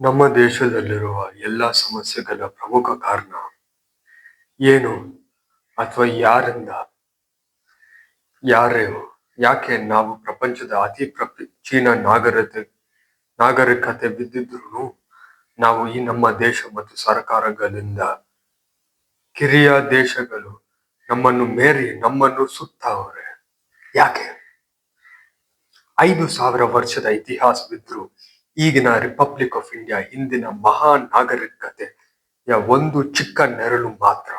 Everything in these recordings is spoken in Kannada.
ನಮ್ಮ ದೇಶದಲ್ಲಿರುವ ಎಲ್ಲ ಸಮಸ್ಯೆಗಳ ಪ್ರಮುಖ ಕಾರಣ ಏನು ಅಥವಾ ಯಾರಿಂದ, ಯಾರೇ, ಯಾಕೆ ನಾವು ಪ್ರಪಂಚದ ಅತಿ ಪ್ರಾಚೀನ ನಾಗರಿಕತೆ ನಾಗರಿಕತೆ ಬಿದ್ದಿದ್ರು ನಾವು ಈ ನಮ್ಮ ದೇಶ ಮತ್ತು ಸರ್ಕಾರಗಳಿಂದ ಕಿರಿಯ ದೇಶಗಳು ನಮ್ಮನ್ನು ಮೇರಿ ನಮ್ಮನ್ನು ಸುತ್ತವ್ರೆ. ಯಾಕೆ? ಐದು ಸಾವಿರ ವರ್ಷದ ಇತಿಹಾಸವಿದ್ರು ಈಗಿನ ರಿಪಬ್ಲಿಕ್ ಆಫ್ ಇಂಡಿಯಾ ಹಿಂದಿನ ಮಹಾನ್ ನಾಗರಿಕತೆಯ ಒಂದು ಚಿಕ್ಕ ನೆರಳು ಮಾತ್ರ.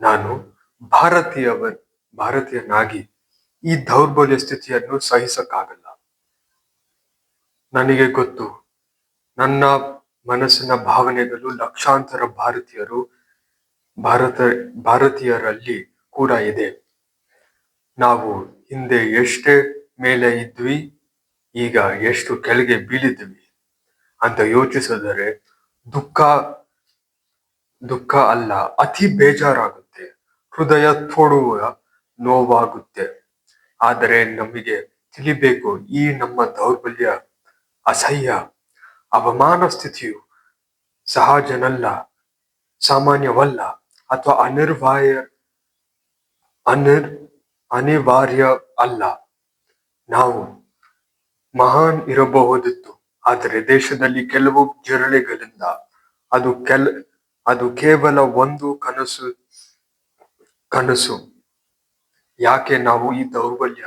ನಾನು ಭಾರತೀಯವ, ಭಾರತೀಯನಾಗಿ ಈ ದೌರ್ಬಲ್ಯ ಸ್ಥಿತಿಯನ್ನು ಸಹಿಸಕ್ಕಾಗಲ್ಲ. ನನಗೆ ಗೊತ್ತು, ನನ್ನ ಮನಸ್ಸಿನ ಭಾವನೆಗಳು ಲಕ್ಷಾಂತರ ಭಾರತೀಯರು, ಭಾರತ, ಭಾರತೀಯರಲ್ಲಿ ಕೂಡ ಇದೆ. ನಾವು ಹಿಂದೆ ಎಷ್ಟೇ ಮೇಲೆ ಇದ್ವಿ ಈಗ ಎಷ್ಟು ಕೆಳಗೆ ಬೀಳಿದ್ವಿ ಅಂತ ಯೋಚಿಸಿದರೆ ದುಃಖ ದುಃಖ ಅಲ್ಲ, ಅತಿ ಬೇಜಾರಾಗುತ್ತೆ. ಹೃದಯ ತೋಡುವ ನೋವಾಗುತ್ತೆ. ಆದರೆ ನಮಗೆ ತಿಳಿಬೇಕು, ಈ ನಮ್ಮ ದೌರ್ಬಲ್ಯ ಅಸಹ್ಯ, ಅವಮಾನ ಸ್ಥಿತಿಯು ಸಹಜನಲ್ಲ, ಸಾಮಾನ್ಯವಲ್ಲ ಅಥವಾ ಅನಿರ್ವಾಯ, ಅನಿರ್, ಅನಿವಾರ್ಯ ಅಲ್ಲ. ನಾವು ಮಹಾನ್ ಇರಬಹುದಿತ್ತು. ಆದರೆ ದೇಶದಲ್ಲಿ ಕೆಲವು ಜಿರಳೆಗಳಿಂದ ಅದು ಕೆಲ, ಅದು ಕೇವಲ ಒಂದು ಕನಸು ಕನಸು. ಯಾಕೆ ನಾವು ಈ ದೌರ್ಬಲ್ಯ,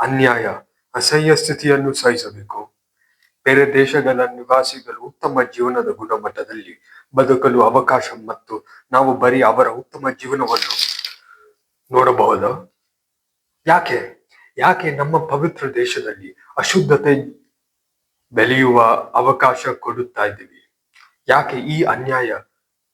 ಅನ್ಯಾಯ, ಅಸಹ್ಯ ಸ್ಥಿತಿಯನ್ನು ಸಹಿಸಬೇಕು? ಬೇರೆ ದೇಶಗಳ ನಿವಾಸಿಗಳು ಉತ್ತಮ ಜೀವನದ ಗುಣಮಟ್ಟದಲ್ಲಿ ಬದುಕಲು ಅವಕಾಶ ಮತ್ತು ನಾವು ಬರೀ ಅವರ ಉತ್ತಮ ಜೀವನವನ್ನು ನೋಡಬಹುದು? ಯಾಕೆ? ಯಾಕೆ ನಮ್ಮ ಪವಿತ್ರ ದೇಶದಲ್ಲಿ ಅಶುದ್ಧತೆ ಬೆಳೆಯುವ ಅವಕಾಶ ಕೊಡುತ್ತಾ ಇದ್ದೀವಿ? ಯಾಕೆ ಈ ಅನ್ಯಾಯ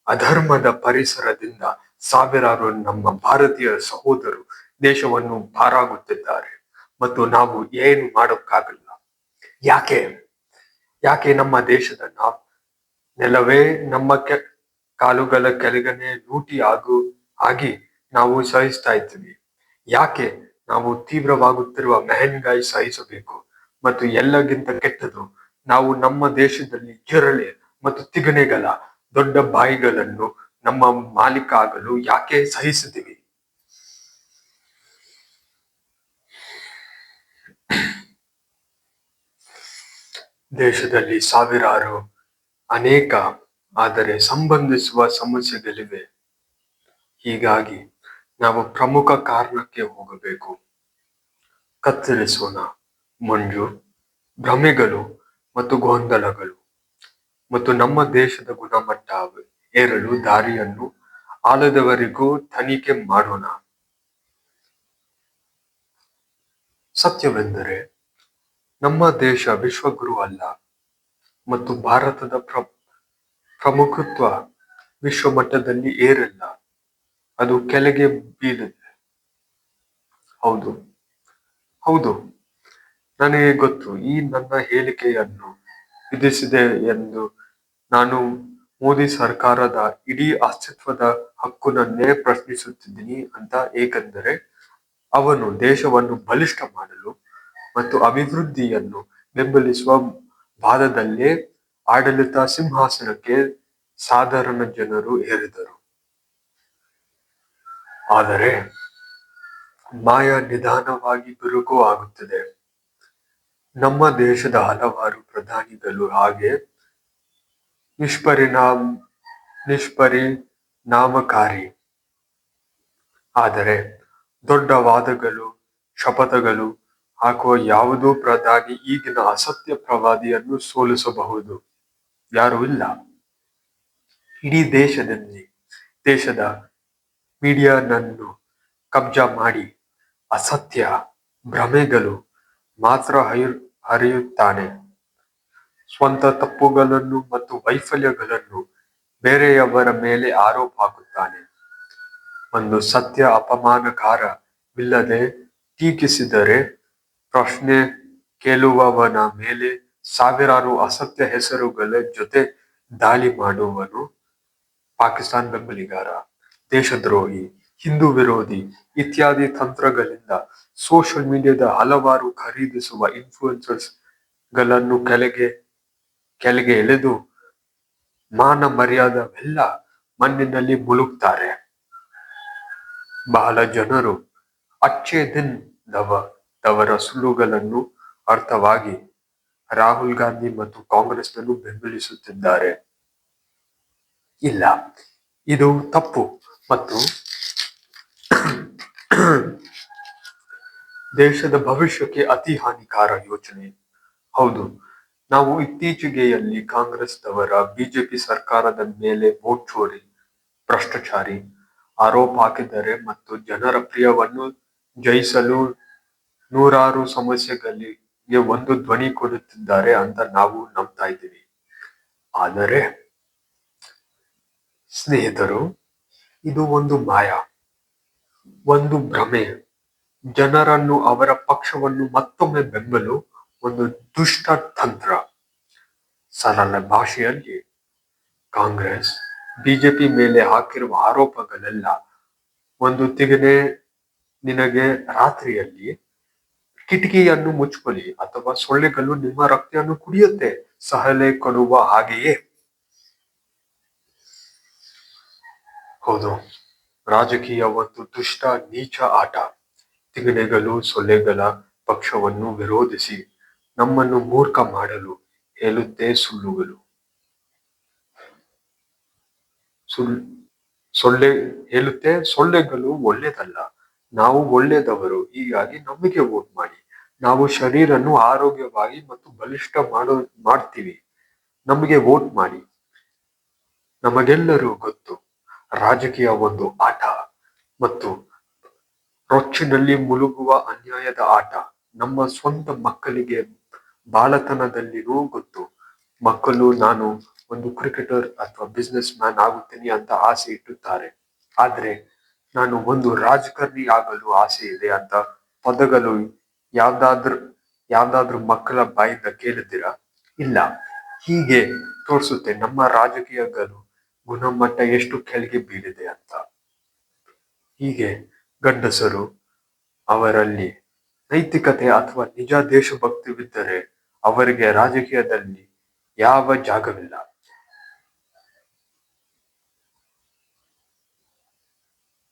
ಅಧರ್ಮದ ಪರಿಸರದಿಂದ ಸಾವಿರಾರು ನಮ್ಮ ಭಾರತೀಯ ಸಹೋದರು ದೇಶವನ್ನು ಪಾರಾಗುತ್ತಿದ್ದಾರೆ ಮತ್ತು ನಾವು ಏನು ಮಾಡೋಕ್ಕಾಗಲ್ಲ? ಯಾಕೆ? ಯಾಕೆ ನಮ್ಮ ದೇಶದ ನಾವು ನೆಲವೇ ನಮ್ಮ ಕೆ ಕಾಲುಗಳ ಕೆಳಗನೆ ಲೂಟಿ ಆಗು ಆಗಿ ನಾವು ಸಹಿಸ್ತಾ ಇದ್ದೀವಿ? ಯಾಕೆ ನಾವು ತೀವ್ರವಾಗುತ್ತಿರುವ ಮೆಹನ್ಗಾಯಿ ಸಹಿಸಬೇಕು ಮತ್ತು ಎಲ್ಲಗಿಂತ ಕೆಟ್ಟದು ನಾವು ನಮ್ಮ ದೇಶದಲ್ಲಿ ಜಿರಳೆ ಮತ್ತು ತಿಗಣೆಗಳ ದೊಡ್ಡ ಬಾಯಿಗಳನ್ನು ನಮ್ಮ ಮಾಲೀಕ ಆಗಲು ಯಾಕೆ ಸಹಿಸುತ್ತೀವಿ ದೇಶದಲ್ಲಿ ಸಾವಿರಾರು ಅನೇಕ ಆದರೆ ಸಂಬಂಧಿಸುವ ಸಮಸ್ಯೆಗಳಿವೆ. ಹೀಗಾಗಿ ನಾವು ಪ್ರಮುಖ ಕಾರಣಕ್ಕೆ ಹೋಗಬೇಕು. ಕತ್ತರಿಸೋಣ. ಮಂಜು, ಭ್ರಮೆಗಳು ಮತ್ತು ಗೊಂದಲಗಳು ಮತ್ತು ನಮ್ಮ ದೇಶದ ಗುಣಮಟ್ಟ ಏರಲು ದಾರಿಯನ್ನು ಆಲದವರೆಗೂ ತನಿಖೆ ಮಾಡೋಣ. ಸತ್ಯವೆಂದರೆ ನಮ್ಮ ದೇಶ ವಿಶ್ವಗುರು ಅಲ್ಲ ಮತ್ತು ಭಾರತದ ಪ್ರ, ಪ್ರಮುಖತ್ವ ವಿಶ್ವಮಟ್ಟದಲ್ಲಿ ಏರಲ್ಲ. ಏರಿಲ್ಲ ಅದು ಕೆಳಗೆ ಬೀಳುತ್ತೆ. ಹೌದು. ಹೌದು. ನನಗೆ ಗೊತ್ತು, ಈ ನನ್ನ ಹೇಳಿಕೆಯನ್ನು ವಿಧಿಸಿದೆ ಎಂದು ನಾನು ಮೋದಿ ಸರ್ಕಾರದ ಇಡೀ ಅಸ್ತಿತ್ವದ ಹಕ್ಕುನನ್ನೇ ಪ್ರಶ್ನಿಸುತ್ತಿದ್ದೀನಿ ಅಂತ ಏಕೆಂದರೆ, ಅವನು ದೇಶವನ್ನು ಬಲಿಷ್ಠ ಮಾಡಲು ಮತ್ತು ಅಭಿವೃದ್ಧಿಯನ್ನು ಬೆಂಬಲಿಸುವ ವಾದದಲ್ಲೇ ಆಡಳಿತ ಸಿಂಹಾಸನಕ್ಕೆ ಸಾಧಾರಣ ಜನರು ಏರಿದರು. ಆದರೆ ಮಾಯ ನಿಧಾನವಾಗಿ ಬಿರುಕು ಆಗುತ್ತದೆ. ನಮ್ಮ ದೇಶದ ಹಲವಾರು ಪ್ರಧಾನಿಗಳು ಹಾಗೆ ನಿಷ್ಪರಿಣಾಮ, ನಿಷ್ಪರಿಣಾಮಕಾರಿ. ಆದರೆ ದೊಡ್ಡ ವಾದಗಳು, ಶಪಥಗಳು ಹಾಕುವ ಯಾವುದೋ ಪ್ರಧಾನಿ ಈಗಿನ ಅಸತ್ಯ ಪ್ರವಾದಿಯನ್ನು ಸೋಲಿಸಬಹುದು. ಯಾರು ಇಲ್ಲ. ಇಡೀ ದೇಶದಲ್ಲಿ, ದೇಶದ ಮೀಡಿಯಾನನ್ನು ಕಬ್ಜಾ ಮಾಡಿ ಅಸತ್ಯ ಭ್ರಮೆಗಳು ಮಾತ್ರ ಹರಿಯು, ಹರಿಯುತ್ತಾನೆ. ಸ್ವಂತ ತಪ್ಪುಗಳನ್ನು ಮತ್ತು ವೈಫಲ್ಯಗಳನ್ನು ಬೇರೆಯವರ ಮೇಲೆ ಆರೋಪ ಹಾಕುತ್ತಾನೆ. ಒಂದು ಸತ್ಯ ಅಪಮಾನಕಾರವಿಲ್ಲದೆ ಟೀಕಿಸಿದರೆ ಪ್ರಶ್ನೆ ಕೇಳುವವನ ಮೇಲೆ ಸಾವಿರಾರು ಅಸತ್ಯ ಹೆಸರುಗಳ ಜೊತೆ ದಾಳಿ ಮಾಡುವನು ಪಾಕಿಸ್ತಾನ ಬೆಂಬಲಿಗಾರ. ದೇಶದ್ರೋಹಿ, ಹಿಂದೂ ವಿರೋಧಿ ಇತ್ಯಾದಿ ತಂತ್ರಗಳಿಂದ ಸೋಷಿಯಲ್ ಮೀಡಿಯಾದ ಹಲವಾರು ಖರೀದಿಸುವ ಇನ್ಫ್ಲೂಯೆನ್ಸರ್ಸ್ಗಳನ್ನು ಕೆಳಗೆ ಕೆಳಗೆ ಎಳೆದು ಮಾನ ಮರ್ಯಾದವೆಲ್ಲ ಮಣ್ಣಿನಲ್ಲಿ ಮುಳುಗ್ತಾರೆ. ಬಹಳ ಜನರು ಅಚ್ಚೆ ದಿನ್ ದವ, ದವರ ಸುಳ್ಳುಗಳನ್ನು ಅರ್ಥವಾಗಿ ರಾಹುಲ್ ಗಾಂಧಿ ಮತ್ತು ಕಾಂಗ್ರೆಸ್ನನ್ನು ಬೆಂಬಲಿಸುತ್ತಿದ್ದಾರೆ. ಇಲ್ಲ, ಇದು ತಪ್ಪು. ಮತ್ತು ದೇಶದ ಭವಿಷ್ಯಕ್ಕೆ ಅತಿ ಹಾನಿಕಾರ ಯೋಚನೆ. ಹೌದು, ನಾವು ಇತ್ತೀಚೆಗೆಯಲ್ಲಿ ಕಾಂಗ್ರೆಸ್ದವರ ಬಿಜೆಪಿ ಸರ್ಕಾರದ ಮೇಲೆ ವೋಟ್ ಚೋರಿ, ಭ್ರಷ್ಟಾಚಾರಿ ಆರೋಪ ಹಾಕಿದರೆ ಮತ್ತು ಜನರ ಪ್ರಿಯವನ್ನು ಜಯಿಸಲು ನೂರಾರು ಸಮಸ್ಯೆಗಳಿಗೆ ಒಂದು ಧ್ವನಿ ಕೊಡುತ್ತಿದ್ದಾರೆ ಅಂತ ನಾವು ನಂಬ್ತಾ ಇದ್ದೀವಿ. ಆದರೆ, ಸ್ನೇಹಿತರು ಇದು ಒಂದು ಮಾಯ, ಒಂದು ಭ್ರಮೆ. ಜನರನ್ನು ಅವರ ಪಕ್ಷವನ್ನು ಮತ್ತೊಮ್ಮೆ ಬೆಂಬಲು ಒಂದು ದುಷ್ಟ ತಂತ್ರ. ಸರಳ ಭಾಷೆಯಲ್ಲಿ ಕಾಂಗ್ರೆಸ್, ಬಿಜೆಪಿ ಮೇಲೆ ಹಾಕಿರುವ ಆರೋಪಗಳೆಲ್ಲ ಒಂದು ತಿಗನೆ ನಿನಗೆ ರಾತ್ರಿಯಲ್ಲಿ ಕಿಟಕಿಯನ್ನು ಮುಚ್ಕೊಳ್ಳಿ ಅಥವಾ ಸೊಳ್ಳೆಗಳು ನಿಮ್ಮ ರಕ್ತವನ್ನು ಕುಡಿಯುತ್ತೆ. ಸಹಲೆ ಕೊಡುವ ಹಾಗೆಯೇ. ಹೌದು. ರಾಜಕೀಯ ಒಂದು ದುಷ್ಟ, ನೀಚ ಆಟ, ತಿಗಣೆಗಳು, ಸೊಳ್ಳೆಗಳ ಪಕ್ಷವನ್ನು ವಿರೋಧಿಸಿ ನಮ್ಮನ್ನು ಮೂರ್ಖ ಮಾಡಲು ಹೇಳುತ್ತೆ ಸುಳ್ಳುಗಳು. ಸುಳ್, ಸೊಳ್ಳೆ, ಹೇಳುತ್ತೆ ಸೊಳ್ಳೆಗಳು ಒಳ್ಳೇದಲ್ಲ, ನಾವು ಒಳ್ಳೆಯದವರು ಹೀಗಾಗಿ ನಮಗೆ ವೋಟ್ ಮಾಡಿ. ನಾವು ಶರೀರನ್ನು ಆರೋಗ್ಯವಾಗಿ ಮತ್ತು ಬಲಿಷ್ಠ ಮಾಡೋ, ಮಾಡ್ತೀವಿ. ನಮಗೆ ವೋಟ್ ಮಾಡಿ. ನಮಗೆಲ್ಲರೂ ಗೊತ್ತು. ರಾಜಕೀಯ ಒಂದು ಆಟ ಮತ್ತು ರೊಚ್ಚಿನಲ್ಲಿ ಮುಳುಗುವ ಅನ್ಯಾಯದ ಆಟ. ನಮ್ಮ ಸ್ವಂತ ಮಕ್ಕಳಿಗೆ ಬಾಲತನದಲ್ಲಿನೂ ಗೊತ್ತು. ಮಕ್ಕಳು, ನಾನು ಒಂದು ಕ್ರಿಕೆಟರ್ ಅಥವಾ ಬಿಸ್ನೆಸ್ ಮ್ಯಾನ್ ಆಗುತ್ತೇನೆ ಅಂತ ಆಸೆ ಇಟ್ಟುತ್ತಾರೆ. ಆದ್ರೆ ನಾನು ಒಂದು ರಾಜಕಾರಣಿ ಆಗಲು ಆಸೆ ಇದೆ ಅಂತ ಪದಗಳು ಯಾವ್ದಾದ್ರು ಯಾವ್ದಾದ್ರು ಮಕ್ಕಳ ಬಾಯಿಂದ ಕೇಳಿದ್ದೀರಾ ಇಲ್ಲ. ಹೀಗೆ ತೋರಿಸುತ್ತೆ ನಮ್ಮ ರಾಜಕೀಯಗಳು. ಗುಣಮಟ್ಟ ಎಷ್ಟು ಕೆಳಗೆ ಬೀಳಿದೆ ಅಂತ. ಹೀಗೆ ಗಂಡಸರು ಅವರಲ್ಲಿ ನೈತಿಕತೆ ಅಥವಾ ನಿಜ ದೇಶಭಕ್ತಿವಿದ್ದರೆ ಅವರಿಗೆ ರಾಜಕೀಯದಲ್ಲಿ ಯಾವ ಜಾಗವಿಲ್ಲ.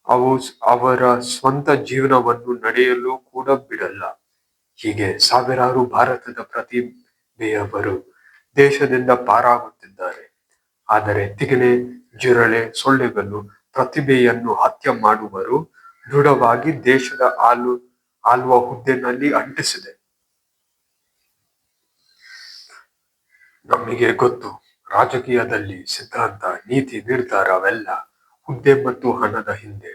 ಅವು ಅವರ ಸ್ವಂತ ಜೀವನವನ್ನು ನಡೆಯಲು ಕೂಡ ಬಿಡಲ್ಲ. ಹೀಗೆ ಸಾವಿರಾರು ಭಾರತದ ಪ್ರತಿಭೆಯವರು ದೇಶದಿಂದ ಪಾರಾಗುತ್ತಿದ್ದಾರೆ. ಆದರೆ ತಿಗಣೆ, ಜಿರಳೆ, ಸೊಳ್ಳೆಗಳು ಪ್ರತಿಭೆಯನ್ನು ಹತ್ಯೆ ಮಾಡುವರು. ದೃಢವಾಗಿ ದೇಶದ ಆಲು ಆಳುವ ಹುದ್ದೆನಲ್ಲಿ ಅಂಟಿಸಿದೆ. ನಮಗೆ ಗೊತ್ತು, ರಾಜಕೀಯದಲ್ಲಿ ಸಿದ್ಧಾಂತ, ನೀತಿ, ನಿರ್ಧಾರವೆಲ್ಲ ಹುದ್ದೆ ಮತ್ತು ಹಣದ ಹಿಂದೆ.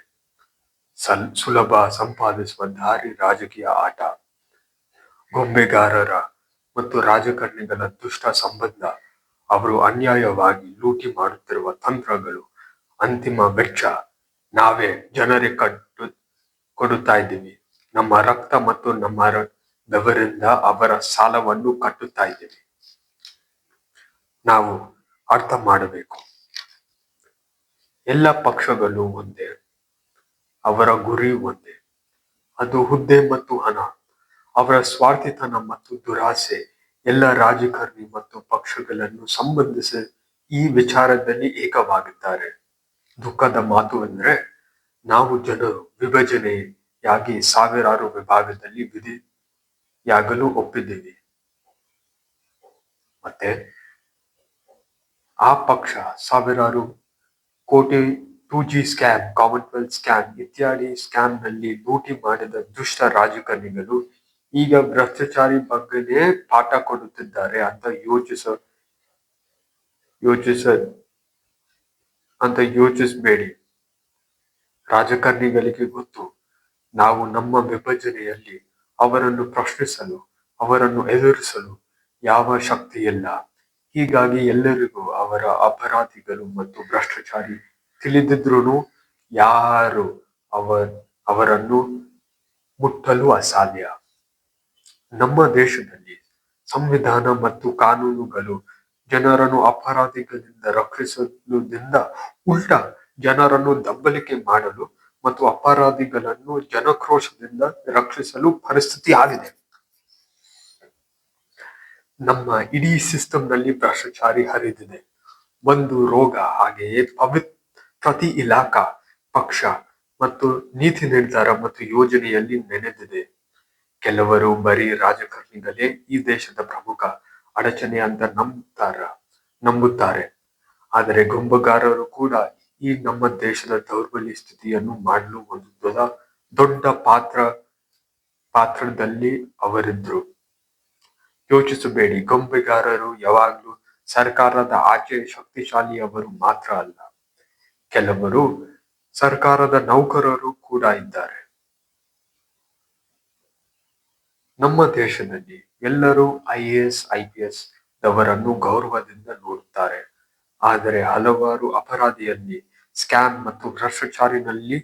ಸಲ್, ಸುಲಭ ಸಂಪಾದಿಸುವ ದಾರಿ ರಾಜಕೀಯ ಆಟ. ಗೊಂಬೆಗಾರರ ಮತ್ತು ರಾಜಕಾರಣಿಗಳ ದುಷ್ಟ ಸಂಬಂಧ ಅವರು ಅನ್ಯಾಯವಾಗಿ ಲೂಟಿ ಮಾಡುತ್ತಿರುವ ತಂತ್ರಗಳು ಅಂತಿಮ ವೆಚ್ಚ. ನಾವೇ ಜನರಿಗೆ ಕಟ್ಟು, ಕೊಡುತ್ತಾ ಇದ್ದೀವಿ. ನಮ್ಮ ರಕ್ತ ಮತ್ತು ನಮ್ಮ ಬೆವರಿಂದ ಅವರ ಸಾಲವನ್ನು ಕಟ್ಟುತ್ತಾ ಇದ್ದೀವಿ. ನಾವು ಅರ್ಥ ಮಾಡಬೇಕು. ಎಲ್ಲ ಪಕ್ಷಗಳು ಒಂದೇ. ಅವರ ಗುರಿ ಒಂದೇ. ಅದು ಹುದ್ದೆ ಮತ್ತು ಹಣ. ಅವರ ಸ್ವಾರ್ಥಿತನ ಮತ್ತು ದುರಾಸೆ. ಎಲ್ಲ ರಾಜಕಾರಣಿ ಮತ್ತು ಪಕ್ಷಗಳನ್ನು ಸಂಬಂಧಿಸಿ ಈ ವಿಚಾರದಲ್ಲಿ ಏಕವಾಗಿದ್ದಾರೆ. ದುಃಖದ ಮಾತು ಅಂದ್ರೆ ನಾವು ಜನರು ವಿಭಜನೆಯಾಗಿ ಸಾವಿರಾರು ವಿಭಾಗದಲ್ಲಿ ವಿಧಿಯಾಗಲು ಒಪ್ಪಿದ್ದೀವಿ. ಮತ್ತೆ, ಆ ಪಕ್ಷ ಸಾವಿರಾರು ಕೋಟಿ two G scam, Commonwealth scam ಇತ್ಯಾದಿ ಸ್ಕ್ಯಾಮ್ನಲ್ಲಿ ಲೂಟಿ ಮಾಡಿದ ದುಷ್ಟ ರಾಜಕಾರಣಿಗಳು ಈಗ ಭ್ರಷ್ಟಾಚಾರಿ ಬಗ್ಗೆ ಪಾಠ ಕೊಡುತ್ತಿದ್ದಾರೆ ಅಂತ ಯೋಚಿಸ ಯೋಚಿಸ, ಅಂತ ಯೋಚಿಸಬೇಡಿ. ರಾಜಕಾರಣಿಗಳಿಗೆ ಗೊತ್ತು, ನಾವು ನಮ್ಮ ವಿಭಜನೆಯಲ್ಲಿ ಅವರನ್ನು ಪ್ರಶ್ನಿಸಲು, ಅವರನ್ನು ಎದುರಿಸಲು ಯಾವ ಶಕ್ತಿ ಇಲ್ಲ. ಹೀಗಾಗಿ ಎಲ್ಲರಿಗೂ ಅವರ ಅಪರಾಧಿಗಳು ಮತ್ತು ಭ್ರಷ್ಟಾಚಾರಿ ತಿಳಿದಿದ್ರು ಯಾರು ಅವರ್, ಅವರನ್ನು ಮುಟ್ಟಲು ಅಸಾಧ್ಯ. ನಮ್ಮ ದೇಶದಲ್ಲಿ ಸಂವಿಧಾನ ಮತ್ತು ಕಾನೂನುಗಳು ಜನರನ್ನು ಅಪರಾಧಿಗಳಿಂದ ರಕ್ಷಿಸುವುದರಿಂದ ಉಲ್ಟ ಜನರನ್ನು ದಬ್ಬಲಿಕೆ ಮಾಡಲು ಮತ್ತು ಅಪರಾಧಿಗಳನ್ನು ಜನಕ್ರೋಶದಿಂದ ರಕ್ಷಿಸಲು ಪರಿಸ್ಥಿತಿ ಆಗಿದೆ. ನಮ್ಮ ಇಡೀ ಸಿಸ್ಟಮ್ನಲ್ಲಿ ಭ್ರಷ್ಟಾಚಾರಿ ಹರಿದಿದೆ. ಒಂದು ರೋಗ, ಹಾಗೆಯೇ ಪವಿತ್, ಪ್ರತಿ ಇಲಾಖಾ, ಪಕ್ಷ ಮತ್ತು ನೀತಿ ನಿರ್ಧಾರ ಮತ್ತು ಯೋಜನೆಯಲ್ಲಿ ನೆನೆದಿದೆ. ಕೆಲವರು ಬರೀ ರಾಜಕಾರಣಿಗಳೇ ಈ ದೇಶದ ಪ್ರಮುಖ ಅಡಚಣೆ ಅಂತ ನಂಬುತ್ತಾರ ನಂಬುತ್ತಾರೆ. ಆದರೆ ಗುಂಬಗಾರರು ಕೂಡ ಈ ನಮ್ಮ ದೇಶದ ದೌರ್ಬಲ್ಯ ಸ್ಥಿತಿಯನ್ನು ಮಾಡಲು ಒಂದು ದೊಡ್ಡ ಪಾತ್ರ, ಪಾತ್ರದಲ್ಲಿ ಅವರಿದ್ರು. ಯೋಚಿಸಬೇಡಿ, ಗೊಂಬೆಗಾರರು ಯಾವಾಗ್ಲೂ ಸರ್ಕಾರದ ಆಚೆ ಶಕ್ತಿಶಾಲಿಯವರು ಮಾತ್ರ ಅಲ್ಲ. ಕೆಲವರು ಸರ್ಕಾರದ ನೌಕರರು ಕೂಡ ಇದ್ದಾರೆ. ನಮ್ಮ ದೇಶದಲ್ಲಿ ಎಲ್ಲರೂ I S, I P S ದವರನ್ನು ಗೌರವದಿಂದ ನೋಡುತ್ತಾರೆ. ಆದರೆ ಹಲವಾರು ಅಪರಾಧಿಯಲ್ಲಿ ಸ್ಕ್ಯಾಮ್ ಮತ್ತು ಭ್ರಷ್ಟಾಚಾರಿನಲ್ಲಿ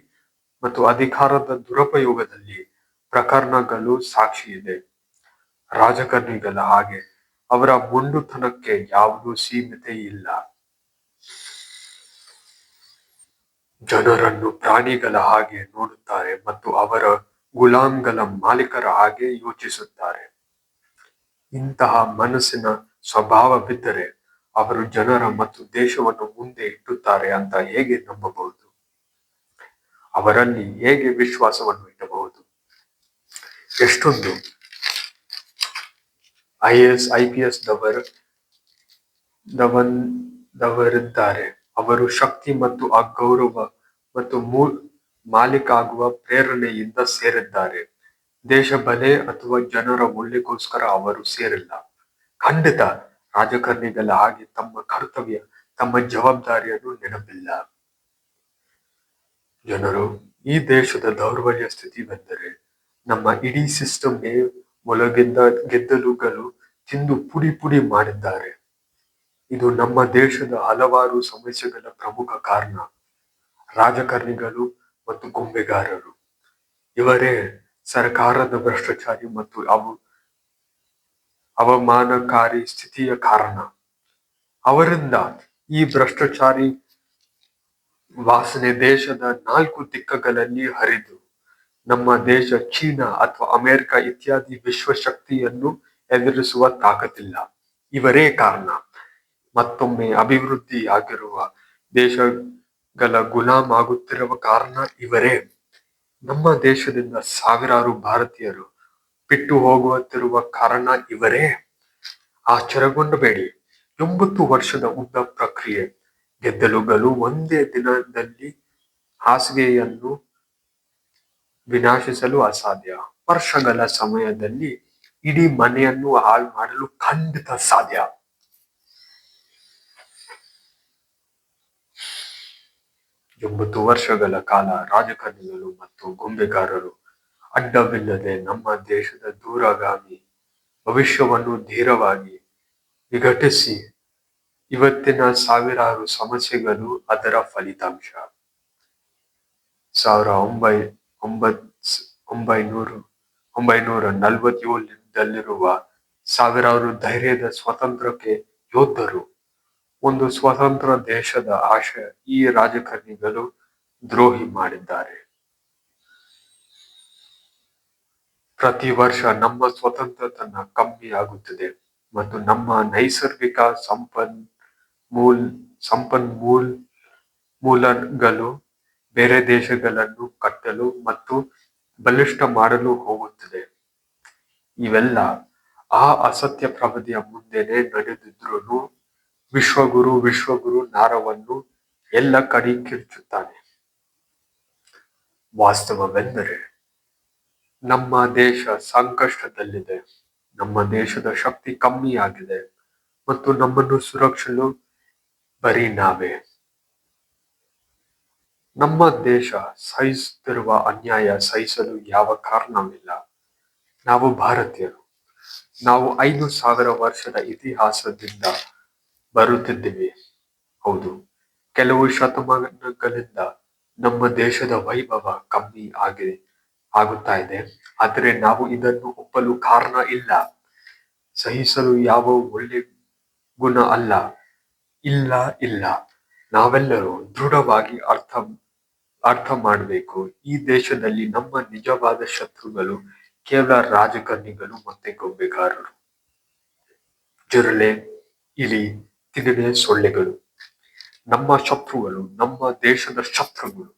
ಮತ್ತು ಅಧಿಕಾರದ ದುರುಪಯೋಗದಲ್ಲಿ ಪ್ರಕರಣಗಳು ಸಾಕ್ಷಿ ಇದೆ. ರಾಜಕಾರಣಿಗಳ ಹಾಗೆ ಅವರ ಮುಂಡುತನಕ್ಕೆ ಯಾವುದೂ ಸೀಮಿತ ಇಲ್ಲ. ಜನರನ್ನು ಪ್ರಾಣಿಗಳ ಹಾಗೆ ನೋಡುತ್ತಾರೆ ಮತ್ತು ಅವರ ಗುಲಾಮ್ಗಳ ಮಾಲೀಕರ ಹಾಗೆ ಯೋಚಿಸುತ್ತಾರೆ. ಇಂತಹ ಮನಸ್ಸಿನ ಸ್ವಭಾವವಿದ್ದರೆ ಅವರು ಜನರ ಮತ್ತು ದೇಶವನ್ನು ಮುಂದೆ ಇಟ್ಟುತ್ತಾರೆ ಅಂತ ಹೇಗೆ ನಂಬಬಹುದು? ಅವರಲ್ಲಿ ಹೇಗೆ ವಿಶ್ವಾಸವನ್ನು ಇಡಬಹುದು? ಎಷ್ಟೊಂದು I S, I P S ದವರ್, ದವನ್, ದವರಿದ್ದಾರೆ. ಅವರು ಶಕ್ತಿ ಮತ್ತು ಅಗೌರವ ಮತ್ತು ಮೂಲ್ ಮಾಲೀಕ ಆಗುವ ಪ್ರೇರಣೆಯಿಂದ ಸೇರಿದ್ದಾರೆ. ದೇಶ ಬಲೆ ಅಥವಾ ಜನರ ಒಳ್ಳೆಗೋಸ್ಕರ ಅವರು ಸೇರಿಲ್ಲ. ಖಂಡಿತ ರಾಜಕಾರಣಿಗಳ ಹಾಗೆ ತಮ್ಮ ಕರ್ತವ್ಯ, ತಮ್ಮ ಜವಾಬ್ದಾರಿಯನ್ನು ನೆನಪಿಲ್ಲ. ಜನರು, ಈ ದೇಶದ ದೌರ್ಬಲ್ಯ ಸ್ಥಿತಿ ಬಂದರೆ ನಮ್ಮ ಇಡೀ ಸಿಸ್ಟಮ್ಗೆ ಒಳಗಿಂದ ಗೆದ್ದಲುಗಳು ತಿಂದು ಪುಡಿ ಪುಡಿ ಮಾಡಿದ್ದಾರೆ. ಇದು ನಮ್ಮ ದೇಶದ ಹಲವಾರು ಸಮಸ್ಯೆಗಳ ಪ್ರಮುಖ ಕಾರಣ. ರಾಜಕಾರಣಿಗಳು ಮತ್ತು ಗೊಂಬೆಗಾರರು. ಇವರೇ ಸರ್ಕಾರದ ಭ್ರಷ್ಟಾಚಾರಿ ಮತ್ತು ಅವು, ಅವಮಾನಕಾರಿ ಸ್ಥಿತಿಯ ಕಾರಣ. ಅವರಿಂದ ಈ ಭ್ರಷ್ಟಾಚಾರಿ ವಾಸನೆ ದೇಶದ ನಾಲ್ಕು ದಿಕ್ಕಗಳಲ್ಲಿ ಹರಿದು, ನಮ್ಮ ದೇಶ ಚೀನಾ ಅಥವಾ ಅಮೆರಿಕ ಇತ್ಯಾದಿ ವಿಶ್ವಶಕ್ತಿಯನ್ನು ಎದುರಿಸುವ ತಾಕತ್ತಿಲ್ಲ. ಇವರೇ ಕಾರಣ. ಮತ್ತೊಮ್ಮೆ ಅಭಿವೃದ್ಧಿ ಆಗಿರುವ ದೇಶಗಳ ಗುಲಾಮ್ ಆಗುತ್ತಿರುವ ಕಾರಣ ಇವರೇ ನಮ್ಮ ದೇಶದಿಂದ ಸಾವಿರಾರು ಭಾರತೀಯರು ಬಿಟ್ಟು ಹೋಗುತ್ತಿರುವ ಕಾರಣ ಇವರೇ? ಆಶ್ಚರ್ಯಗೊಂಡಬೇಡಿ. ಎಂಬತ್ತು ವರ್ಷದ ಉದ್ದ ಪ್ರಕ್ರಿಯೆ. ಗೆದ್ದಲುಗಳು ಒಂದೇ ದಿನದಲ್ಲಿ ಹಾಸಿಗೆಯನ್ನು ವಿನಾಶಿಸಲು ಅಸಾಧ್ಯ. ವರ್ಷಗಳ ಸಮಯದಲ್ಲಿ ಇಡೀ ಮನೆಯನ್ನು ಹಾಳು ಮಾಡಲು ಖಂಡಿತ ಸಾಧ್ಯ. ಎಂಬತ್ತು ವರ್ಷಗಳ ಕಾಲ ರಾಜಕಾರಣಿಗಳು ಮತ್ತು ಗೊಂಬೆಗಾರರು ಅಡ್ಡವಿಲ್ಲದೆ ನಮ್ಮ ದೇಶದ ದೂರಗಾಮಿ ಭವಿಷ್ಯವನ್ನು ಧೀರವಾಗಿ ವಿಘಟಿಸಿ ಇವತ್ತಿನ ಸಾವಿರಾರು ಸಮಸ್ಯೆಗಳು ಅದರ ಫಲಿತಾಂಶ. ಸಾವಿರ ಒಂಬೈ ಒಂಬತ್ ಒಂಬೈನೂರು ಒಂಬೈನೂರ ನಲವತ್ತೇಳರಲ್ಲಿರುವ ಸಾವಿರಾರು ಧೈರ್ಯದ ಸ್ವತಂತ್ರಕ್ಕೆ ಯೋಧರು ಒಂದು ಸ್ವತಂತ್ರ ದೇಶದ ಆಶಯ ಈ ರಾಜಕಾರಣಿಗಳು ದ್ರೋಹಿ ಮಾಡಿದ್ದಾರೆ. ಪ್ರತಿ ವರ್ಷ ನಮ್ಮ ಸ್ವತಂತ್ರತನ ಕಮ್ಮಿ ಆಗುತ್ತದೆ ಮತ್ತು ನಮ್ಮ ನೈಸರ್ಗಿಕ ಸಂಪನ್, ಮೂಲ್, ಸಂಪನ್ಮೂಲ್ ಮೂಲಗಳು ಬೇರೆ ದೇಶಗಳನ್ನು ಕಟ್ಟಲು ಮತ್ತು ಬಲಿಷ್ಠ ಮಾಡಲು ಹೋಗುತ್ತದೆ. ಇವೆಲ್ಲ ಆ ಅಸತ್ಯ ಪ್ರವದಿಯ ಮುಂದೆನೆ ನಡೆದಿದ್ರು ವಿಶ್ವಗುರು ವಿಶ್ವಗುರು ನಾರವನ್ನು ಎಲ್ಲ ಕಡೆ ಕಿರ್ಚುತ್ತಾನೆ. ವಾಸ್ತವವೆಂದರೆ ನಮ್ಮ ದೇಶ ಸಂಕಷ್ಟದಲ್ಲಿದೆ, ನಮ್ಮ ದೇಶದ ಶಕ್ತಿ ಕಮ್ಮಿ ಆಗಿದೆ ಮತ್ತು ನಮ್ಮನ್ನು ಸುರಕ್ಷಲು ಬರೀ ನಾವೇ. ನಮ್ಮ ದೇಶ ಸಹಿಸುತ್ತಿರುವ ಅನ್ಯಾಯ ಸಹಿಸಲು ಯಾವ ಕಾರಣವಿಲ್ಲ. ನಾವು ಭಾರತೀಯರು. ನಾವು ಐದು ಸಾವಿರ ವರ್ಷದ ಇತಿಹಾಸದಿಂದ ಬರುತ್ತಿದ್ದೇವೆ. ಹೌದು, ಕೆಲವು ಶತಮಾನಗಳಿಂದ ನಮ್ಮ ದೇಶದ ವೈಭವ ಕಮ್ಮಿ ಆಗಿ ಆಗುತ್ತಾ ಇದೆ. ಆದರೆ ನಾವು ಇದನ್ನು ಒಪ್ಪಲು ಕಾರಣ ಇಲ್ಲ. ಸಹಿಸಲು ಯಾವ ಒಳ್ಳೆ ಗುಣ ಅಲ್ಲ. ಇಲ್ಲ ಇಲ್ಲ. ನಾವೆಲ್ಲರೂ ದೃಢವಾಗಿ ಅರ್ಥ ಅರ್ಥ ಮಾಡಬೇಕು. ಈ ದೇಶದಲ್ಲಿ ನಮ್ಮ ನಿಜವಾದ ಶತ್ರುಗಳು ಕೇವಲ ರಾಜಕಾರಣಿಗಳು ಮತ್ತೆ ಗೊಂಬೆಗಾರರು. ಜಿರಳೆ ಇಲಿ ತಿಗಣೆ ಸೊಳ್ಳೆಗಳು. ನಮ್ಮ ಶತ್ರುಗಳು, ನಮ್ಮ ದೇಶದ ಶತ್ರುಗಳು.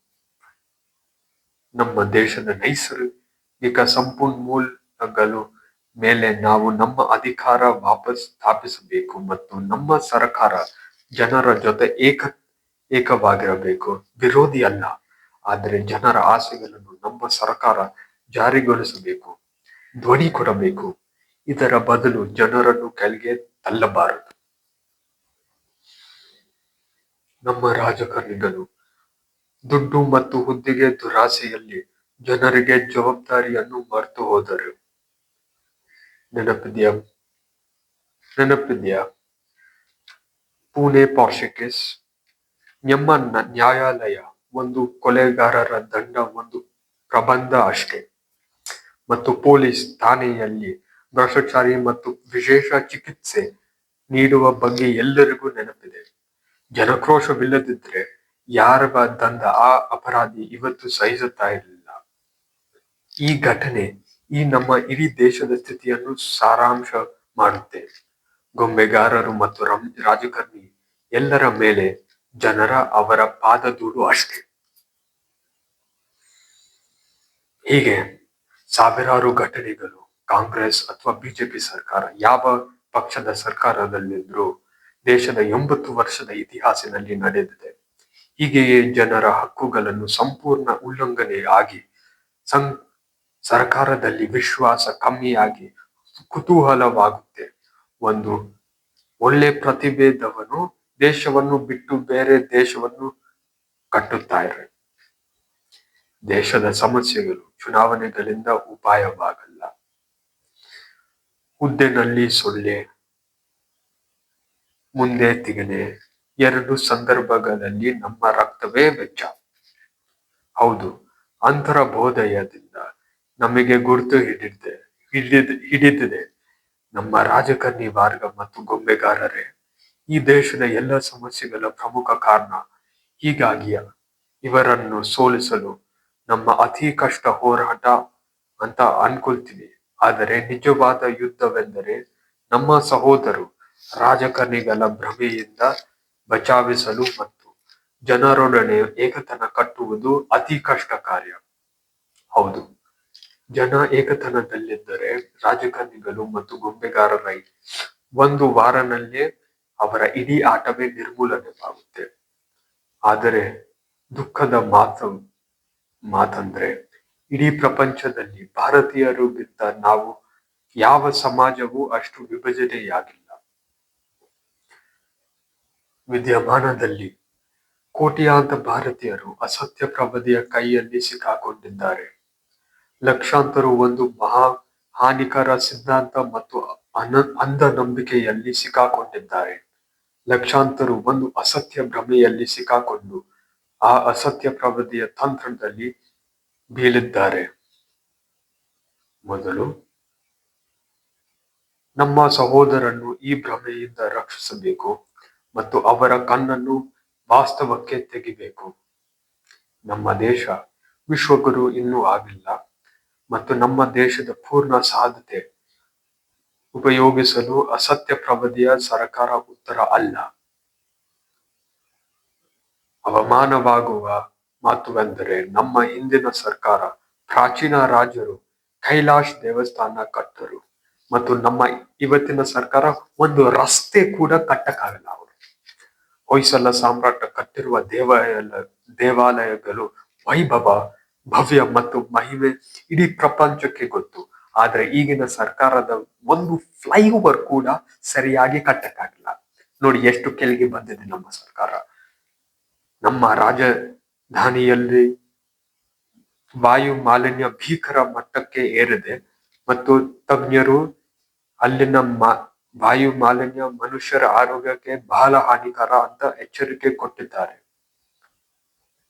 ನಮ್ಮ ದೇಶದ ನೈಸರ್ಗಿಕ ಸಂಪನ್ಮೂಲಗಳು ಮೇಲೆ ನಾವು ನಮ್ಮ ಅಧಿಕಾರ ವಾಪಸ್ ಸ್ಥಾಪಿಸಬೇಕು ಮತ್ತು ನಮ್ಮ ಸರ್ಕಾರ ಜನರ ಜೊತೆ ಏಕ, ಏಕವಾಗಿರಬೇಕು. ವಿರೋಧಿ ಅಲ್ಲ ಆದರೆ ಜನರ ಆಸೆಗಳನ್ನು ನಮ್ಮ ಸರ್ಕಾರ ಜಾರಿಗೊಳಿಸಬೇಕು, ಧ್ವನಿ ಕೊಡಬೇಕು. ಇದರ ಬದಲು ಜನರನ್ನು ಕೆಳಗೆ ತಳ್ಳಬಾರದು. ನಮ್ಮ ರಾಜಕಾರಣಿಗಳು. ದುಡ್ಡು ಮತ್ತು ಹುದ್ದೆಗೆ ದುರಾಸೆಯಲ್ಲಿ ಜನರಿಗೆ ಜವಾಬ್ದಾರಿಯನ್ನು ಮರೆತು ಹೋದರು. ನೆನಪಿದ್ಯಾ? ನೆನಪಿದ್ಯಾ? ಪುಣೆ ಪಾರ್ಶಿಕೇಸ್ ನಮ್ಮ ನ್ಯಾಯಾಲಯ ಒಂದು ಕೊಲೆಗಾರರ ದಂಡ, ಒಂದು ಪ್ರಬಂಧ ಅಷ್ಟೇ. ಮತ್ತು ಪೊಲೀಸ್ ಠಾಣೆಯಲ್ಲಿ ಭ್ರಷ್ಟಾಚಾರಿ ಮತ್ತು ವಿಶೇಷ ಚಿಕಿತ್ಸೆ ನೀಡುವ ಬಗ್ಗೆ ಎಲ್ಲರಿಗೂ ನೆನಪಿದೆ. ಜನಕ್ರೋಶವಿಲ್ಲದಿದ್ರೆ ಯಾರ ದಂದ ಆ ಅಪರಾಧಿ ಇವತ್ತು ಸಹಿಸುತ್ತಾ ಇರಲಿಲ್ಲ ಈ ಘಟನೆ ಈ ನಮ್ಮ ಇಡೀ ದೇಶದ ಸ್ಥಿತಿಯನ್ನು ಸಾರಾಂಶ ಮಾಡುತ್ತೆ. ಗೊಂಬೆಗಾರರು ಮತ್ತು ರಂ- ರಾಜಕಾರಣಿ ಎಲ್ಲರ ಮೇಲೆ ಜನರ ಅವರ ಪಾದಧೂಳು ಅಷ್ಟೇ. ಹೀಗೆ ಸಾವಿರಾರು ಘಟನೆಗಳು ಕಾಂಗ್ರೆಸ್ ಅಥವಾ ಬಿಜೆಪಿ ಸರ್ಕಾರ ಯಾವ ಪಕ್ಷದ ಸರ್ಕಾರದಲ್ಲಿದ್ರೂ ದೇಶದ ಎಂಬತ್ತು ವರ್ಷದ ಇತಿಹಾಸದಲ್ಲಿ ನಡೆದಿದೆ. ಹೀಗೆಯೇ ಜನರ ಹಕ್ಕುಗಳನ್ನು ಸಂಪೂರ್ಣ ಉಲ್ಲಂಘನೆ ಆಗಿ ಸಂ, ಸರ್ಕಾರದಲ್ಲಿ ವಿಶ್ವಾಸ ಕಮ್ಮಿಯಾಗಿ ಕುತೂಹಲವಾಗುತ್ತೆ. ಒಂದು ಒಳ್ಳೆ ಪ್ರತಿಭೇದವನು ದೇಶವನ್ನು ಬಿಟ್ಟು ಬೇರೆ ದೇಶವನ್ನು ಕಟ್ಟುತ್ತಾರೆ ದೇಶದ ಸಮಸ್ಯೆಗಳು ಚುನಾವಣೆಗಳಿಂದ ಉಪಾಯವಾಗಲ್ಲ. ಹುದ್ದೆನಲ್ಲಿ ಸೊಳ್ಳೆ ಮುಂದೆ ತೆಗೆದೆ ಎರಡು ಸಂದರ್ಭಗಳಲ್ಲಿ ನಮ್ಮ ರಕ್ತವೇ ವೆಚ್ಚ. ಹೌದು ಅಂತರ ಬೋಧಯದಿಂದ ನಮಗೆ ಗುರುತು ಹಿಡಿದಿದೆ, ಹಿಡಿದ, ಹಿಡಿದಿದೆ. ನಮ್ಮ ರಾಜಕನ್ನಿ ಮಾರ್ಗ ಮತ್ತು ಗೊಂಬೆಗಾರರೇ, ಈ ದೇಶದ ಎಲ್ಲ ಸಮಸ್ಯೆಗಳ ಪ್ರಮುಖ ಕಾರಣ ಹೀಗಾಗಿಯ ಇವರನ್ನು ಸೋಲಿಸಲು ನಮ್ಮ ಅತಿ ಕಷ್ಟ ಹೋರಾಟ ಅಂತ ಅನ್ಕೊಳ್ತೀವಿ ಆದರೆ ನಿಜವಾದ ಯುದ್ಧವೆಂದರೆ ನಮ್ಮ ಸಹೋದರು ರಾಜಕಾರಣಿಗಳ ಭ್ರಮೆಯಿಂದ ಬಚಾವಿಸಲು ಮತ್ತು ಜನರೊಡನೆ ಏಕತನ ಕಟ್ಟುವುದು ಅತಿ ಕಷ್ಟ ಕಾರ್ಯ. ಹೌದು. ಜನ ಏಕತನದಲ್ಲಿದ್ದರೆ ರಾಜಕಾರಣಿಗಳು ಮತ್ತು ಗೊಂಬೆಗಾರರ ಒಂದು ವಾರನಲ್ಲೇ ಅವರ ಇಡೀ ಆಟವೇ ನಿರ್ಮೂಲನೆವಾಗುತ್ತೆ. ಆದರೆ ದುಃಖದ ಮಾತು ಮಾತಂದ್ರೆ ಇಡೀ ಪ್ರಪಂಚದಲ್ಲಿ ಭಾರತೀಯರು ಬಿದ್ದ ನಾವು ಯಾವ ಸಮಾಜವೂ ಅಷ್ಟು ವಿಭಜನೆಯಾಗಿಲ್ಲ. ವಿದ್ಯಮಾನದಲ್ಲಿ ಕೋಟ್ಯಾಂತ ಭಾರತೀಯರು ಅಸತ್ಯ ಪ್ರಬದಿಯ ಕೈಯಲ್ಲಿ ಸಿಕ್ಕಾಕೊಂಡಿದ್ದಾರೆ. ಲಕ್ಷಾಂತರ ಒಂದು ಮಹಾ ಹಾನಿಕರ ಸಿದ್ಧಾಂತ ಮತ್ತು ಅಂಧ ನಂಬಿಕೆಯಲ್ಲಿ ಸಿಕ್ಕಾಕೊಂಡಿದ್ದಾರೆ. ಲಕ್ಷಾಂತರು ಒಂದು ಅಸತ್ಯ ಭ್ರಮೆಯಲ್ಲಿ ಸಿಕ್ಕಾಕೊಂಡು ಆ ಅಸತ್ಯ ಪ್ರಬದಿಯ ತಂತ್ರದಲ್ಲಿ ಬೀಳಿದ್ದಾರೆ. ಮೊದಲು ನಮ್ಮ ಸಹೋದರನ್ನು ಈ ಭ್ರಮೆಯಿಂದ ರಕ್ಷಿಸಬೇಕು. ಮತ್ತು ಅವರ ಕಣ್ಣನ್ನು ವಾಸ್ತವಕ್ಕೆ ತೆಗಿಬೇಕು. ನಮ್ಮ ದೇಶ ವಿಶ್ವಗುರು ಇನ್ನೂ ಆಗಿಲ್ಲ ಮತ್ತು ನಮ್ಮ ದೇಶದ ಪೂರ್ಣ ಸಾಧ್ಯತೆ ಉಪಯೋಗಿಸಲು ಅಸತ್ಯ ಪ್ರಬದಿಯ ಸರ್ಕಾರ ಉತ್ತರ ಅಲ್ಲ. ಅವಮಾನವಾಗುವ ಮಾತುವೆಂದರೆ ನಮ್ಮ ಹಿಂದಿನ ಸರ್ಕಾರ ಪ್ರಾಚೀನ ರಾಜರು ಕೈಲಾಶ್ ದೇವಸ್ಥಾನ ಕಟ್ಟರು ಮತ್ತು ನಮ್ಮ ಇವತ್ತಿನ ಸರ್ಕಾರ ಒಂದು ರಸ್ತೆ ಕೂಡ ಕಟ್ಟಕ್ಕಾಗಲ್ಲ. ಹೊಯ್ಸಳ ಸಾಮ್ರಾಟ ಕಟ್ಟಿರುವ ದೇವಾಲಯ, ದೇವಾಲಯಗಳು ವೈಭವ, ಭವ್ಯ ಮತ್ತು ಮಹಿಮೆ ಇಡೀ ಪ್ರಪಂಚಕ್ಕೆ ಗೊತ್ತು. ಆದ್ರೆ ಈಗಿನ ಸರ್ಕಾರದ ಒಂದು ಫ್ಲೈಓವರ್ ಕೂಡ ಸರಿಯಾಗಿ ಕಟ್ಟಕ್ಕಾಗಿಲ್ಲ ನೋಡಿ ಎಷ್ಟು ಕೆಳಗೆ ಬಂದಿದೆ ನಮ್ಮ ಸರ್ಕಾರ. ನಮ್ಮ ರಾಜಧಾನಿಯಲ್ಲಿ ವಾಯು ಮಾಲಿನ್ಯ ಭೀಕರ ಮಟ್ಟಕ್ಕೆ ಏರಿದೆ. ಮತ್ತು ತಜ್ಞರು ಅಲ್ಲಿನ ಮಾ- ವಾಯು ಮಾಲಿನ್ಯ ಮನುಷ್ಯರ ಆರೋಗ್ಯಕ್ಕೆ ಬಹಳ ಹಾನಿಕರ ಅಂತ ಎಚ್ಚರಿಕೆ ಕೊಟ್ಟಿದ್ದಾರೆ.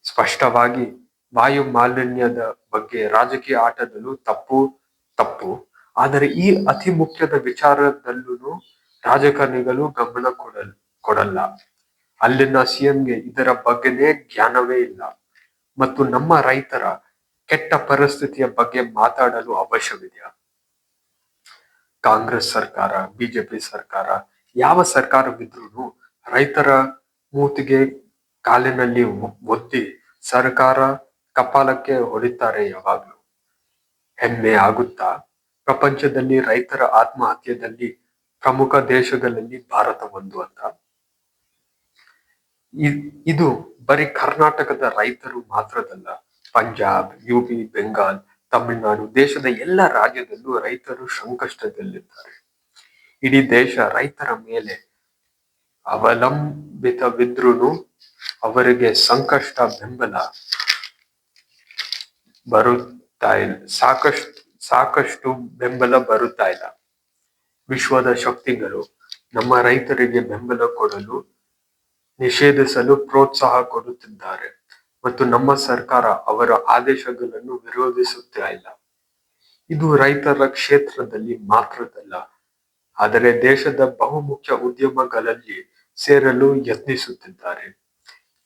ಸ್ಪಷ್ಟವಾಗಿ ವಾಯು ಮಾಲಿನ್ಯದ ಬಗ್ಗೆ ರಾಜಕೀಯ ಆಟದಲ್ಲೂ ತಪ್ಪು ತಪ್ಪು. ಆದರೆ ಈ ಅತಿ ಮುಖ್ಯದ ವಿಚಾರದಲ್ಲೂ ರಾಜಕಾರಣಿಗಳು ಗಮನ ಕೊಡಲ್, ಕೊಡಲ್ಲ. ಅಲ್ಲಿನ ಸಿಎಂಗೆ ಇದರ ಬಗ್ಗೆನೇ ಜ್ಞಾನವೇ ಇಲ್ಲ. ಮತ್ತು ನಮ್ಮ ರೈತರ ಕೆಟ್ಟ ಪರಿಸ್ಥಿತಿಯ ಬಗ್ಗೆ ಮಾತಾಡಲು ಅವಶ್ಯವಿದೆಯಾ ಕಾಂಗ್ರೆಸ್ ಸರ್ಕಾರ, ಬಿಜೆಪಿ ಸರ್ಕಾರ, ಯಾವ ಸರ್ಕಾರವಿದ್ರೂ ರೈತರ ಮೂತಿಗೆ ಕಾಲಿನಲ್ಲಿ ಒತ್ತಿ ಸರ್ಕಾರ ಕಪಾಲಕ್ಕೆ ಹೊಡಿತಾರೆ ಯಾವಾಗ್ಲೂ. ಹೆಮ್ಮೆ ಆಗುತ್ತಾ? ಪ್ರಪಂಚದಲ್ಲಿ ರೈತರ ಆತ್ಮಹತ್ಯೆದಲ್ಲಿ ಪ್ರಮುಖ ದೇಶಗಳಲ್ಲಿ ಭಾರತ ಒಂದು ಅಂತ. ಇದು ಬರೀ ಕರ್ನಾಟಕದ ರೈತರು ಮಾತ್ರದಲ್ಲ, ಪಂಜಾಬ್ ಯುಪಿ ಬೆಂಗಾಲ್ ತಮಿಳುನಾಡು ದೇಶದ ಎಲ್ಲ ರಾಜ್ಯದಲ್ಲೂ ರೈತರು ಸಂಕಷ್ಟದಲ್ಲಿದ್ದಾರೆ. ಇಡೀ ದೇಶ ರೈತರ ಮೇಲೆ ಅವಲಂಬಿತವಿದ್ರೂ ಅವರಿಗೆ ಸಂಕಷ್ಟ, ಬೆಂಬಲ ಬರುತ್ತಾ ಇಲ್ಲ ಸಾಕಷ್ಟು ಸಾಕಷ್ಟು ಬೆಂಬಲ ಬರುತ್ತಾ ಇಲ್ಲ. ವಿಶ್ವದ ಶಕ್ತಿಗಳು ನಮ್ಮ ರೈತರಿಗೆ ಬೆಂಬಲ ಕೊಡಲು, ನಿಷೇಧಿಸಲು ಪ್ರೋತ್ಸಾಹ ಕೊಡುತ್ತಿದ್ದಾರೆ. ಮತ್ತು ನಮ್ಮ ಸರ್ಕಾರ ಅವರ ಆದೇಶಗಳನ್ನು ವಿರೋಧಿಸುತ್ತಾ ಇಲ್ಲ. ಇದು ರೈತರ ಕ್ಷೇತ್ರದಲ್ಲಿ ಮಾತ್ರದಲ್ಲ, ಆದರೆ ದೇಶದ ಬಹುಮುಖ್ಯ ಉದ್ಯಮಗಳಲ್ಲಿ ಸೇರಲು ಯತ್ನಿಸುತ್ತಿದ್ದಾರೆ.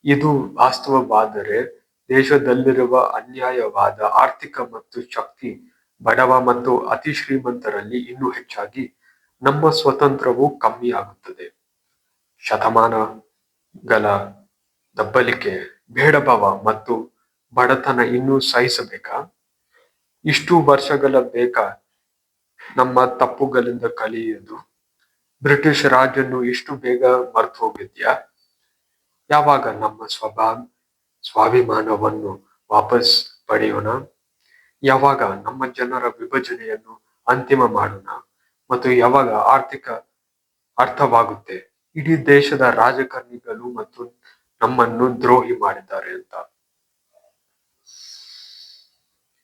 ಇದು ವಾಸ್ತವವಾದರೆ ದೇಶದಲ್ಲಿರುವ ಅನ್ಯಾಯವಾದ ಆರ್ಥಿಕ ಮತ್ತು ಶಕ್ತಿ, ಬಡವ ಮತ್ತು ಅತಿ ಶ್ರೀಮಂತರಲ್ಲಿ ಇನ್ನೂ ಹೆಚ್ಚಾಗಿ ನಮ್ಮ ಸ್ವತಂತ್ರವು ಕಮ್ಮಿಯಾಗುತ್ತದೆ. ಶತಮಾನಗಳ ದಬ್ಬಲಿಕೆ ಬೇಡಭಾವ ಮತ್ತು ಬಡತನ ಇನ್ನೂ ಸಹಿಸಬೇಕಾ ಇಷ್ಟು ವರ್ಷಗಳ ಬೇಕಾ ನಮ್ಮ ತಪ್ಪುಗಳಿಂದ ಕಲಿಯೋದು ಬ್ರಿಟಿಷ್ ರಾಜನ್ನು ಇಷ್ಟು ಬೇಗ ಮರ್ತು ಹೋಗಿದ್ಯಾ ಯಾವಾಗ ನಮ್ಮ ಸ್ವಭಾ, ಸ್ವಾಭಿಮಾನವನ್ನು ವಾಪಸ್ ಪಡೆಯೋಣ? ಯಾವಾಗ ನಮ್ಮ ಜನರ ವಿಭಜನೆಯನ್ನು ಅಂತಿಮ ಮಾಡೋಣ? ಮತ್ತು ಯಾವಾಗ ಆರ್ಥಿಕ ಅರ್ಥವಾಗುತ್ತೆ? ಇಡೀ ದೇಶದ ರಾಜಕಾರಣಿಗಳು ಮತ್ತು ನಮ್ಮನ್ನು ದ್ರೋಹಿ ಮಾಡಿದ್ದಾರೆ ಅಂತ.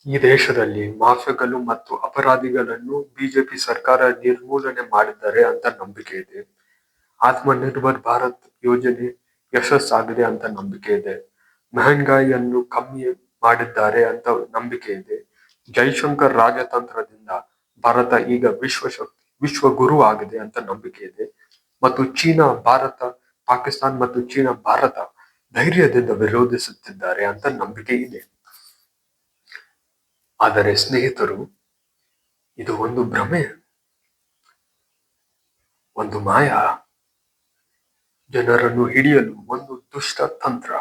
ಈ ದೇಶದಲ್ಲಿ ಮಾಫಿಯಾಗಳು ಮತ್ತು ಅಪರಾಧಿಗಳನ್ನು ಬಿಜೆಪಿ ಸರ್ಕಾರ ನಿರ್ಮೂಲನೆ ಮಾಡಿದ್ದಾರೆ ಅಂತ ನಂಬಿಕೆ ಇದೆ. ಆತ್ಮನಿರ್ಭರ್ ಭಾರತ್ ಯೋಜನೆ ಯಶಸ್ಸಾಗಿದೆ ಅಂತ ನಂಬಿಕೆ ಇದೆ. ಮೆಹಂಗಾಯಿಯನ್ನು ಕಮ್ಮಿ ಮಾಡಿದ್ದಾರೆ ಅಂತ ನಂಬಿಕೆ ಇದೆ. ಜೈಶಂಕರ್ ರಾಜತಂತ್ರದಿಂದ ಭಾರತ ಈಗ ವಿಶ್ವ ಶಕ್ತಿ ವಿಶ್ವ ಗುರು ಆಗಿದೆ ಅಂತ ನಂಬಿಕೆ ಇದೆ. ಮತ್ತು ಚೀನಾ, ಭಾರತ ಪಾಕಿಸ್ತಾನ್ ಮತ್ತು ಚೀನಾ ಭಾರತ ಧೈರ್ಯದಿಂದ ವಿರೋಧಿಸುತ್ತಿದ್ದಾರೆ ಅಂತ ನಂಬಿಕೆ ಇದೆ. ಆದರೆ ಸ್ನೇಹಿತರು, ಇದು ಒಂದು ಭ್ರಮೆ, ಒಂದು ಮಾಯ. ಜನರನ್ನು ಹಿಡಿಯಲು ಒಂದು ದುಷ್ಟ ತಂತ್ರ.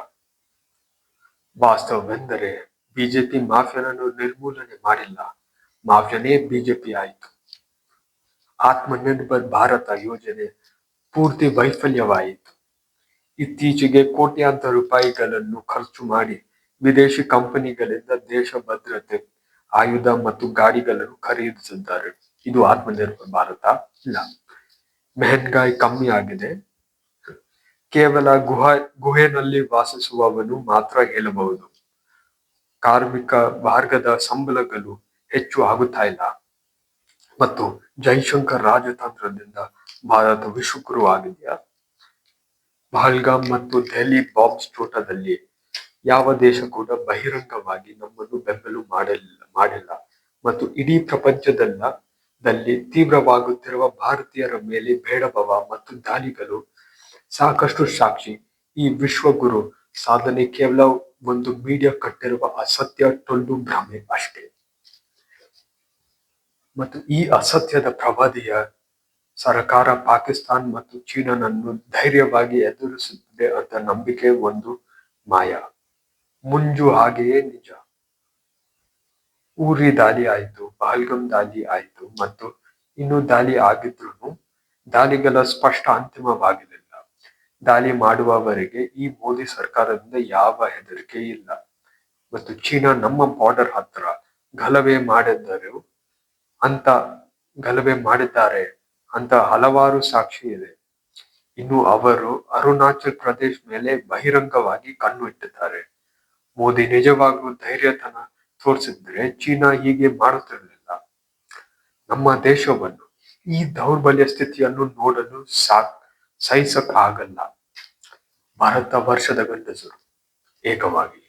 ವಾಸ್ತವವೆಂದರೆ ಬಿಜೆಪಿ ಮಾಫಿಯಾನನ್ನು ನಿರ್ಮೂಲನೆ ಮಾಡಿಲ್ಲ. ಮಾಫಿಯನೇ ಬಿಜೆಪಿ ಆಯಿತು. ಆತ್ಮನಿರ್ಭರ್ ಭಾರತ ಯೋಜನೆ ಪೂರ್ತಿ ವೈಫಲ್ಯವಾಯಿತು. ಇತ್ತೀಚೆಗೆ ಕೋಟ್ಯಾಂತರ ರೂಪಾಯಿಗಳನ್ನು ಖರ್ಚು ಮಾಡಿ ವಿದೇಶಿ ಕಂಪನಿಗಳಿಂದ ದೇಶ ಭದ್ರತೆ, ಆಯುಧ ಮತ್ತು ಗಾಡಿಗಳನ್ನು ಖರೀದಿಸಿದ್ದಾರೆ. ಇದು ಆತ್ಮನಿರ್ಭರ ಭಾರತ ಇಲ್ಲ ಮೆಹಂಗಾಯಿ ಕಮ್ಮಿ ಆಗಿದೆ. ಕೇವಲ ಗುಹ, ಗುಹೆನಲ್ಲಿ ವಾಸಿಸುವವನು ಮಾತ್ರ ಹೇಳಬಹುದು. ಕಾರ್ಮಿಕ ಮಾರ್ಗದ ಸಂಬಳಗಳು ಹೆಚ್ಚು ಆಗುತ್ತಾ ಇಲ್ಲ. ಮತ್ತು ಜೈಶಂಕರ್ ರಾಜತಂತ್ರದಿಂದ ಭಾರತ ವಿಶ್ವಗುರು ಆಗಿದೆಯಾ ಪಹಲ್ಗಾಮ್ ಮತ್ತು ದೆಹಲಿ ಬಾಂಬ್ ಸ್ಫೋಟದಲ್ಲಿ ಯಾವ ದೇಶ ಕೂಡ ಬಹಿರಂಗವಾಗಿ ನಮ್ಮನ್ನು ಬೆಂಬಲ ಮಾಡಲಿಲ್ಲ ಮಾಡಿಲ್ಲ. ಮತ್ತು ಇಡೀ ಪ್ರಪಂಚದಲ್ಲ ದಲ್ಲಿ ತೀವ್ರವಾಗುತ್ತಿರುವ ಭಾರತೀಯರ ಮೇಲೆ ಬೇಡಭಾವ ಮತ್ತು ದಾಳಿಗಳು ಸಾಕಷ್ಟು ಸಾಕ್ಷಿ. ಈ ವಿಶ್ವಗುರು ಸಾಧನೆ ಕೇವಲ ಒಂದು ಮೀಡಿಯಾ ಕಟ್ಟಿರುವ ಅಸತ್ಯ ಟೊಳ್ಳು ಭ್ರಮೆ ಅಷ್ಟೇ. ಮತ್ತು ಈ ಅಸತ್ಯದ ಪ್ರವಾದಿಯ ಸರ್ಕಾರ ಪಾಕಿಸ್ತಾನ್ ಮತ್ತು ಚೀನಾನನ್ನು ಧೈರ್ಯವಾಗಿ ಎದುರಿಸುತ್ತಿದೆ ಅಂತ ನಂಬಿಕೆ ಒಂದು ಮಾಯ. ಮುಂಜು ಹಾಗೆಯೇ ನಿಜ. ಊರಿ ದಾಳಿ ಆಯಿತು ಪಹಲ್ಗಮ್ ದಾಳಿ ಆಯಿತು ಮತ್ತು ಇನ್ನು ದಾಳಿ ಆಗಿದ್ರು ದಾಳಿಗಳ ಸ್ಪಷ್ಟ ಅಂತಿಮವಾಗಲಿಲ್ಲ. ದಾಳಿ ಮಾಡುವವರೆಗೆ ಈ ಮೋದಿ ಸರ್ಕಾರದಿಂದ ಯಾವ ಹೆದರಿಕೆ ಇಲ್ಲ. ಮತ್ತು ಚೀನಾ ನಮ್ಮ ಬಾರ್ಡರ್ ಹತ್ರ ಗಲಭೆ ಮಾಡಿದ್ದರು ಅಂತ ಗಲಭೆ ಮಾಡಿದ್ದಾರೆ. ಅಂತ ಹಲವಾರು ಸಾಕ್ಷಿ ಇದೆ. ಇನ್ನು ಅವರು ಅರುಣಾಚಲ್ ಪ್ರದೇಶ್ ಮೇಲೆ ಬಹಿರಂಗವಾಗಿ ಕಣ್ಣು ಇಟ್ಟಿದ್ದಾರೆ. ಮೋದಿ ನಿಜವಾಗ್ಲೂ ಧೈರ್ಯತನ ತೋರಿಸಿದ್ರೆ ಚೀನಾ ಹೀಗೆ ಮಾಡುತ್ತಿರಲಿಲ್ಲ. ನಮ್ಮ ದೇಶವನ್ನು, ಈ ದೌರ್ಬಲ್ಯ ಸ್ಥಿತಿಯನ್ನು ನೋಡಲು ಸಾಕ್, ಸಹಿಸಕ್ಕಾಗಲ್ಲ. ಭಾರತ ವರ್ಷದ ಗಂಡಸರು, ಏಕವಾಗಿ.